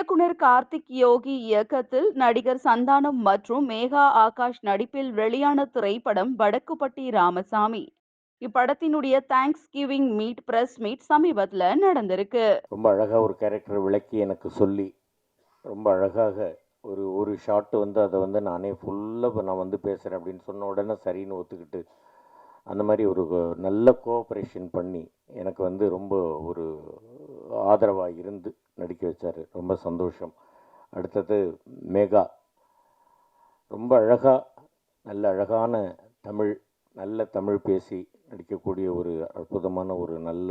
இயக்குனர் கார்த்திக் யோகி இயக்கத்தில் நடிகர் சந்தானம் மற்றும் மேகா ஆகாஷ் நடிப்பில் வெளியான திரைப்படம் Vadakkupatti Ramasamy. இப்படத்தினுடைய thanks giving meet press meet சமீபத்தில் நடந்திருக்கு. ரொம்ப அழகாக ஒரு கேரக்டர் விளக்கி எனக்கு சொல்லி ரொம்ப அழகாக ஒரு ஒரு ஷாட்டு வந்து அதை வந்து நானே ஃபுல்லாக நான் வந்து பேசுகிறேன் அப்படின்னு சொன்ன உடனே சரின்னு ஒத்துக்கிட்டு அந்த மாதிரி ஒரு நல்ல கோஆப்ரேஷன் பண்ணி எனக்கு வந்து ரொம்ப ஒரு ஆதரவாக இருந்து நடிக்க வச்சார். ரொம்ப சந்தோஷம். அடுத்தது மேகா. ரொம்ப அழகாக நல்ல அழகான தமிழ் நல்ல தமிழ் பேசி நடிக்கக்கூடிய ஒரு அற்புதமான ஒரு நல்ல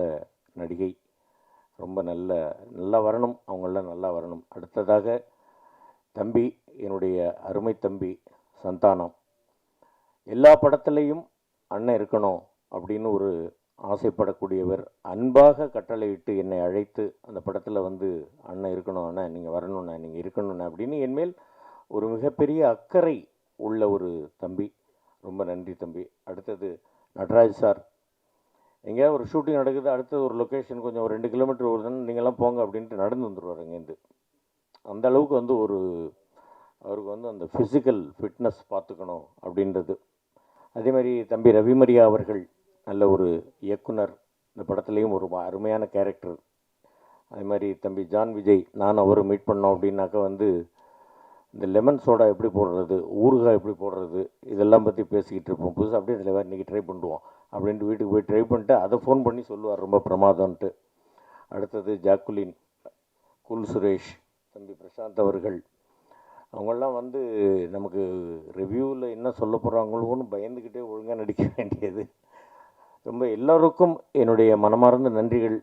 நடிகை. ரொம்ப நல்ல நல்லா வரணும். அவங்களாம் நல்லா வரணும். அடுத்ததாக தம்பி என்னுடைய அருமை தம்பி சந்தானம். எல்லா படத்துலேயும் அண்ணன் இருக்கணும் அப்படின்னு ஒரு ஆசைப்படக்கூடியவர் அன்பாக கட்டளையிட்டு என்னை அழைத்து அந்த படத்தில் வந்து அண்ணன் இருக்கணும் அண்ணன் நீங்கள் வரணுண்ணா நீங்கள் இருக்கணுண்ணா அப்படின்னு என்மேல் ஒரு மிகப்பெரிய அக்கறை உள்ள ஒரு தம்பி. ரொம்ப நன்றி தம்பி. அடுத்தது நடராஜ் சார். எங்கேயாவது ஒரு ஷூட்டிங் நடக்குது அடுத்தது ஒரு லொக்கேஷன் கொஞ்சம் ஒரு ரெண்டு கிலோமீட்டர் வருதுன்னு நீங்கள்லாம் போங்க அப்படின்ட்டு நடந்து வந்துடுவார் அங்கேருந்து அந்த அளவுக்கு வந்து ஒரு அவருக்கு வந்து அந்த ஃபிசிக்கல் ஃபிட்னஸ் பார்த்துக்கணும் அப்படின்றது. அதே மாதிரி தம்பி ரவிமரியா அவர்கள். நல்ல ஒரு இயக்குனர். இந்த படத்துலேயும் ஒரு அருமையான கேரக்டர் அதே மாதிரி தம்பி ஜான் விஜய் நான் அவரும் மீட் பண்ணோம் அப்படின்னாக்கா வந்து இந்த லெமன் சோடா எப்படி போடுறது ஊறுகாய் எப்படி போடுறது இதெல்லாம் பற்றி பேசிக்கிட்டு இருப்போம். புதுசாக அப்படியே இதில் இன்றைக்கி ட்ரை பண்ணுவோம். அப்படின்ட்டு வீட்டுக்கு போய் ட்ரை பண்ணிட்டு அதை ஃபோன் பண்ணி சொல்லுவார் ரொம்ப பிரமாதம்ன்ட்டு. அடுத்தது ஜாக்குலின் குல் சுரேஷ் தம்பி பிரசாந்த் அவர்கள். அவங்களாம் வந்து நமக்கு ரிவ்யூவில் என்ன சொல்ல போகிறாங்களோன்னு பயந்துக்கிட்டே ஒழுங்காக நடிக்க வேண்டியது. ரொம்ப எல்லோருக்கும் என்னுடைய மனமார்ந்த நன்றிகள்.